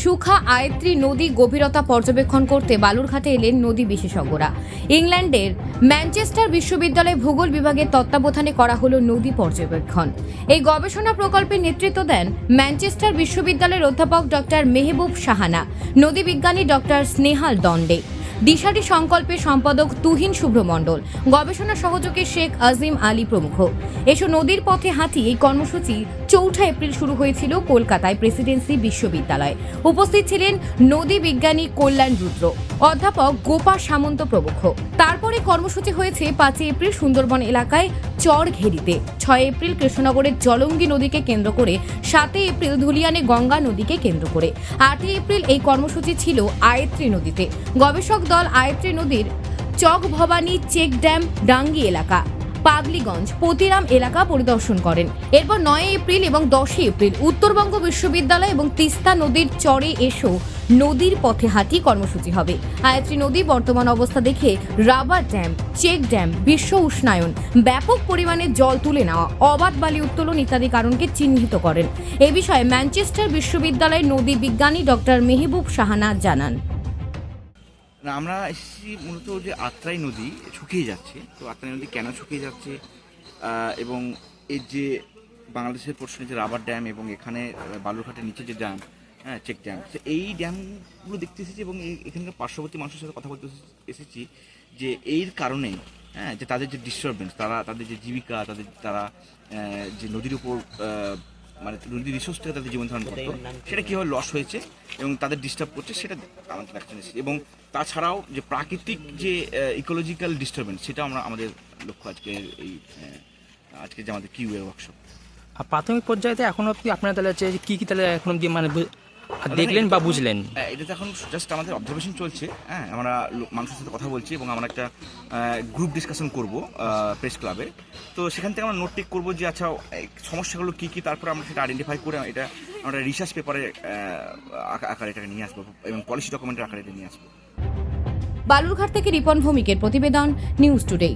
সুখা আয়ত্রী নদী গভীরতা পর্যবেক্ষণ করতে বালুরঘাটে এলেন নদী বিশেষজ্ঞরা। ইংল্যান্ডের ম্যানচেস্টার বিশ্ববিদ্যালয়ে ভূগোল বিভাগের তত্ত্বাবধানে করা হলো নদী পর্যবেক্ষণ। এই গবেষণা প্রকল্পে নেতৃত্ব দেন ম্যানচেস্টার বিশ্ববিদ্যালয়ের অধ্যাপক ডক্টর মেহবুব সাহানা, নদী বিজ্ঞানী ডক্টর স্নেহাল দণ্ডে। দিশারি সংকল্পের সম্পাদক তুহিন শুভ্রমণ্ডল, গবেষণা সহযোগী শেখ আজিম আলী প্রমুখ। এসো নদীর পথে হাতি এই কর্মসূচি চৌঠা এপ্রিল শুরু হয়েছিল কলকাতায় প্রেসিডেন্সি বিশ্ববিদ্যালয়। উপস্থিত ছিলেন নদী বিজ্ঞানী কল্যাণ রুদ্র। অধ্যাপক গোপা সামন্ত প্রমুখ। তারপরে কর্মসূচি হয়েছে পাঁচই এপ্রিল সুন্দরবন এলাকায় চর ঘেরিতে ছয় এপ্রিল কৃষ্ণনগরের জলঙ্গি নদীকে কেন্দ্র করে, সাতই এপ্রিল ধুলিয়ানে গঙ্গা নদীকে কেন্দ্র করে। আটই এপ্রিল এই কর্মসূচি ছিল আয়ত্রী নদীতে। গবেষক দল আয়ত্রী নদীর চক ভবানী চেক ড্যাম, ডাঙ্গি এলাকা। পাগলিগঞ্জ, পতিরাম এলাকা পরিদর্শন করেন। এরপর নয় এপ্রিল এবং দশই এপ্রিল উত্তরবঙ্গ বিশ্ববিদ্যালয় এবং তিস্তা নদীর চরে এসো নদীর পথে হাঁটি কর্মসূচি হবে। আয়ত্রী নদী বর্তমান অবস্থা দেখে রাবার ড্যাম, চেক ড্যাম, বিশ্ব উষ্ণায়ন, ব্যাপক পরিমাণে জল তুলে নেওয়া, অবাধ বালি উত্তোলন ইত্যাদি কারণকে চিহ্নিত করেন। এ বিষয়ে ম্যানচেস্টার বিশ্ববিদ্যালয়ের নদী বিজ্ঞানী ডক্টর মেহবুব সাহানা জানান। আমরা এসেছি মূলত যে আত্রাই নদী শুকিয়ে যাচ্ছে। তো আত্রাই নদী কেন শুকিয়ে যাচ্ছে? এবং এর যে বাংলাদেশের পোর্শনে যে রাবার ড্যাম এবং এখানে বালুরঘাটের নিচে যে ড্যাম হ্যাঁ চেক ড্যাম, তো এই ড্যামগুলো দেখতে এসেছি এবং এখানকার পার্শ্ববর্তী মানুষের সাথে কথা বলতে এসেছি যে এর কারণে হ্যাঁ যে তাদের যে ডিস্টারবেন্স তারা, তাদের যে জীবিকা, তাদের, তারা যে নদীর উপর মানে নদীর রিসোর্স থেকে তাদের জীবন ধারণ করতো সেটা কীভাবে লস হয়েছে এবং তাদের ডিস্টার্ব করছে সেটা আমাদের একটা এসেছি। এবং তাছাড়াও যে প্রাকৃতিক যে ইকোলজিক্যাল ডিস্টারবেন্স সেটা আমরা আমাদের লক্ষ্য আজকে এই আজকে যে আমাদের কিউ এর ওয়ার্কশপ আর প্রাথমিক পর্যায়েতে এখন অব্দি আপনারা তাহলে হচ্ছে কী কী তাহলে এখন অব্দি মানে দেখলেন বা বুঝলেন? এটা তো এখন জাস্ট আমাদের অবজারভেশন চলছে হ্যাঁ আমরা মানুষের সাথে কথা বলছি এবং আমরা একটা গ্রুপ ডিসকাশন করব প্রেস ক্লাবে তো সেখান থেকে আমরা নোট টেক করব যে আচ্ছা সমস্যাগুলো কী কী তারপরে আমরা সেটা আইডেন্টিফাই করে এটা আমরা রিসার্চ পেপারে আকারে এটাকে নিয়ে আসব এবং পলিসি ডকুমেন্টের আকারে এটা নিয়ে আসব। বালুরঘাট থেকে রিপন ভৌমিকের প্রতিবেদন নিউজ টুডে